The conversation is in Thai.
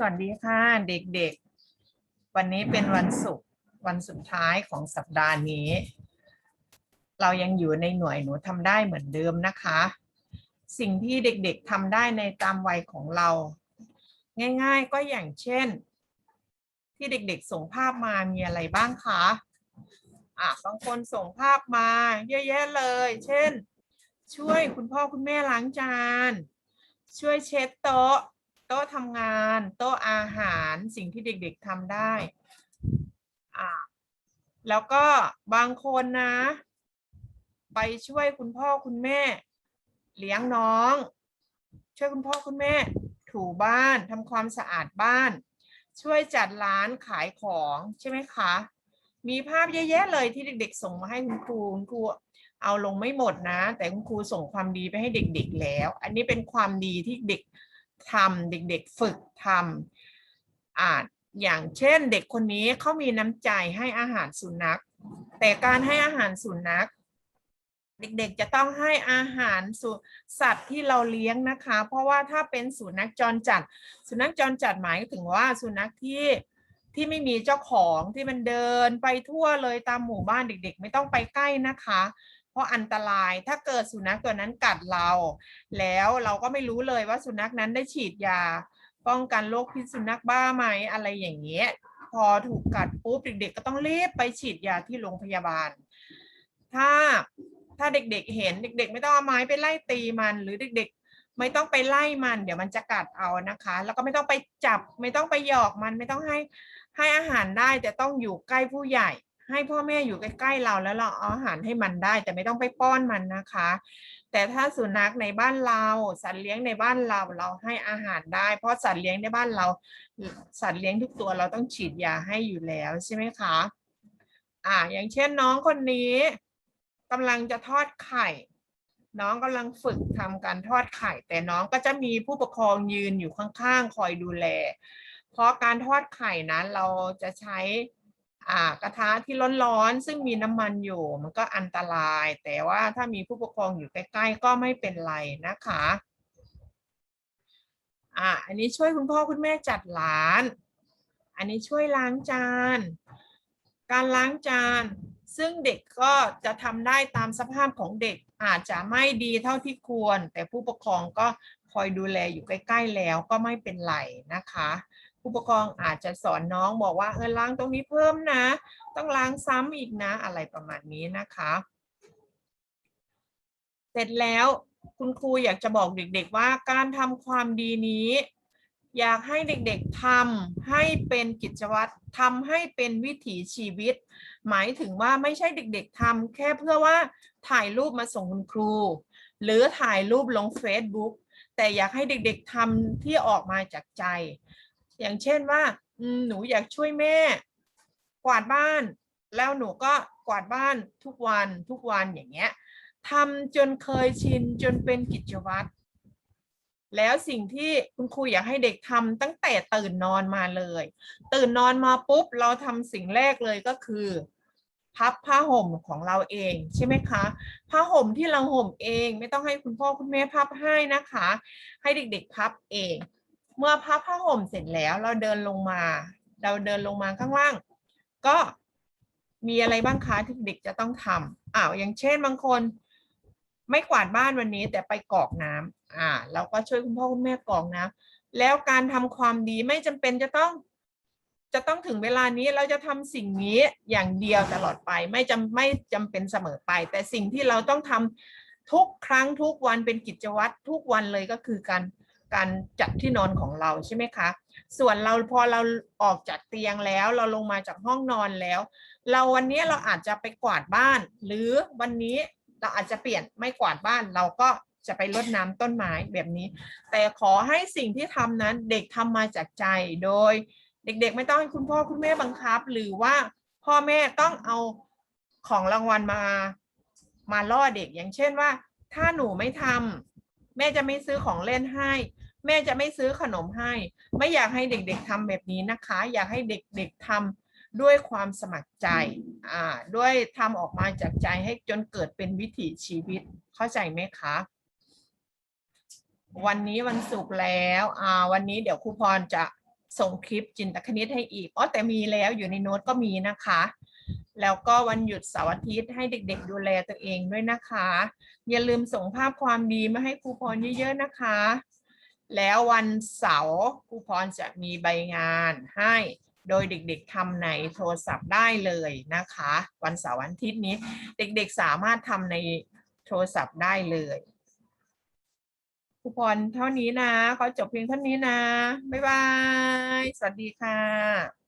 สวัสดีค่ะเด็กๆ วันนี้เป็นวันศุกร์วันสุดท้ายของสัปดาห์นี้ เรายังอยู่ในหน่วยหนูทำได้เหมือนเดิมนะคะ สิ่งที่เด็กๆทำได้ในตามวัยของเรา ง่ายๆก็อย่างเช่น ที่เด็กๆส่งภาพมามีอะไรบ้างคะอะบางคนส่งภาพมาเยอะแยะเลย เช่น ช่วยคุณพ่อคุณแม่ล้างจาน ช่วยเช็ดโต๊ะ โต๊ะทำงาน โต๊ะอาหารสิ่งที่เด็กๆทำได้อ่าแล้วก็บางคนนะ ไปช่วยคุณพ่อคุณแม่ เลี้ยงน้อง ช่วยคุณพ่อคุณแม่ ถูบ้านทำความสะอาดบ้าน ช่วยจัดร้านขายของใช่ไหมคะ มีภาพเยอะแยะเลยที่เด็ก ๆ ส่งมาให้คุณครูคุณครูเอาลงไม่หมดนะ แต่คุณครูส่งความดีไปให้เด็ก ๆ แล้ว อันนี้เป็นความดีที่เด็ก ทำเด็กๆฝึกทำอ่าอย่างเช่นเด็กคนนี้เขามีน้ำใจให้อาหารสุนัข แต่การให้อาหารสุนัข เด็กๆจะต้องให้อาหารสุสัตว์ที่เราเลี้ยงนะคะ เพราะว่าถ้าเป็นสุนัขจรจัด สุนัขจรจัดหมายถึงว่าสุนัขที่ที่ไม่มีเจ้าของที่มันเดินไปทั่วเลยตามหมู่บ้านเด็ก ๆ ไม่ต้องไปใกล้นะคะ ราะอันตรายถ้าเกิดสุนัขตัวนั้นกัดเรา แล้วเราก็ไม่รู้เลยว่าสุนัขนั้นได้ฉีดยา ป้องกันโรคพิษสุนัขบ้าไหมอะไรอย่างเงี้ยพอถูกกัดปุ๊บเด็กๆ ก็ต้องรีบไปฉีดยาที่โรงพยาบาล ถ้าถ้าเด็กๆเห็นเด็ก ๆ ไม่ต้องเอาไม้ไปไล่ตีมัน หรือเด็กๆ ไม่ต้องไปไล่มัน เดี๋ยวมันจะกัดเอานะคะ แล้วก็ไม่ต้องไปจับ ไม่ต้องไปหยอกมันไม่ต้องให้ให้อาหารได้แต่ต้องอยู่ใกล้ผู้ใหญ่ ให้พ่อแม่อยู่ใกล้ๆเราแล้วเราเอาอาหารให้มันได้ แต่ไม่ต้องไปป้อนมันนะคะ แต่ถ้าสุนัขในบ้านเรา สัตว์เลี้ยงในบ้านเราเราให้อาหารได้ เพราะสัตว์เลี้ยงในบ้านเรา สัตว์เลี้ยงทุกตัวเราต้องฉีดยาให้อยู่แล้วใช่ไหมคะอ่าอย่างเช่นน้องคนนี้กำลังจะทอดไข่ น้องกำลังฝึกทำการทอดไข่ แต่น้องก็จะมีผู้ปกครองยืนอยู่ข้างๆ คอยดูแล เพราะการทอดไข่นั้นเราจะใช้ กระทะที่ร้อนๆซึ่งมีน้ำมันอยู่ มันก็อันตราย แต่ว่าถ้ามีผู้ปกครองอยู่ใกล้ๆ ก็ไม่เป็นไรนะคะอ่าอันนี้ช่วยคุณพ่อคุณแม่จัดร้าน อันนี้ช่วยล้างจาน การล้างจาน ซึ่งเด็กก็จะทำได้ตามสภาพของเด็กอาจจะไม่ดีเท่าที่ควร แต่ผู้ปกครองก็คอยดูแลอยู่ใกล้ ๆ แล้วก็ไม่เป็นไรนะคะ ผู้ปกครองอาจจะสอนน้องบอกว่าเออล้างตรงนี้เพิ่มนะ ต้องล้างซ้ำอีกนะ อะไรประมาณนี้นะคะ เสร็จแล้วคุณครูอยากจะบอกเด็กๆว่าการทำความดีนี้ อยากให้เด็กๆทำให้เป็นกิจวัตรทำให้เป็นวิถีชีวิต หมายถึงว่าไม่ใช่เด็กๆทำแค่เพื่อว่าถ่ายรูปมาส่งคุณครู หรือถ่ายรูปลง Facebook แต่อยากให้เด็กๆทำที่ออกมาจากใจ อย่างเช่นว่าหนูอยากช่วยแม่ กวาดบ้าน แล้วหนูก็กวาดบ้านทุกวันทุกวันอย่างเงี้ยทำจนเคยชินจนเป็นกิจวัตรแล้วสิ่งที่คุณครูอยากให้เด็กทำตั้งแต่ตื่นนอนมาเลย ตื่นนอนมาปุ๊บเราทำสิ่งแรกเลยก็คือ พับผ้าห่มของเราเองใช่ไหมคะผ้าห่มที่เราห่มเอง ไม่ต้องให้คุณพ่อคุณแม่พับให้นะคะ ให้เด็กๆพับเอง เมื่อพับผ้าห่มเสร็จแล้วเราเดินลงมา เราเดินลงมาข้างล่าง ก็มีอะไรบ้างคะที่เด็กจะต้องทำอ้าวอย่างเช่นบางคน ไม่กวาดบ้านวันนี้แต่ไปกรอกน้ำอ่าเราก็ช่วยคุณพ่อคุณแม่กรอกน้ำแล้วการทำความดีไม่จำเป็นจะต้อง จะต้องถึงเวลานี้เราจะทำสิ่งนี้อย่างเดียวตลอดไป ไม่จำไม่จำเป็นเสมอไป แต่สิ่งที่เราต้องทำทุกครั้งทุกวันเป็นกิจวัตรทุกวันเลยก็คือการ การจัดที่นอนของเราใช่ไหมคะ ส่วนเราพอเราออกจากเตียงแล้วเราลงมาจากห้องนอนแล้ว เราวันนี้เราอาจจะไปกวาดบ้าน หรือวันนี้เราอาจจะเปลี่ยนไม่กวาดบ้านเราก็จะไปรดน้ำต้นไม้แบบนี้ แต่ขอให้สิ่งที่ทำนั้นเด็กทำมาจากใจโดย เด็กๆ ไม่ต้องให้คุณพ่อคุณแม่บังคับ หรือว่าพ่อแม่ต้องเอาของรางวัลมามาล่อเด็กอย่างเช่นว่า ถ้าหนูไม่ทำแม่จะไม่ซื้อของเล่นให้ แม่จะไม่ซื้อขนมให้ ไม่อยากให้เด็กๆทำแบบนี้นะคะ อยากให้เด็กๆทำด้วยความสมัครใจอ่าด้วยทำออกมาจากใจให้จนเกิดเป็นวิถีชีวิตเข้าใจไหมคะ วันนี้วันศุกร์แล้วอ่าวันนี้เดี๋ยวครูพรจะส่งคลิปจินตคณิตให้อีกอ๋อแต่มีแล้วอยู่ในโน้ตก็มีนะคะ แล้วก็วันหยุดเสาร์อาทิตย์ให้เด็กๆ ดูแลตัวเองด้วยนะคะ อย่าลืมส่งภาพความดีมาให้ครูพรเยอะๆนะคะ แล้ววันเสาร์ครูพรจะมีใบงานให้ โดยเด็กๆทำในโทรศัพท์ได้เลยนะคะ วันเสาร์วันอาทิตย์นี้ เด็กๆสามารถทำในโทรศัพท์ได้เลยครูพรเท่านี้นะ ขอจบเพียงเท่านี้นะ บ๊ายบาย สวัสดีค่ะ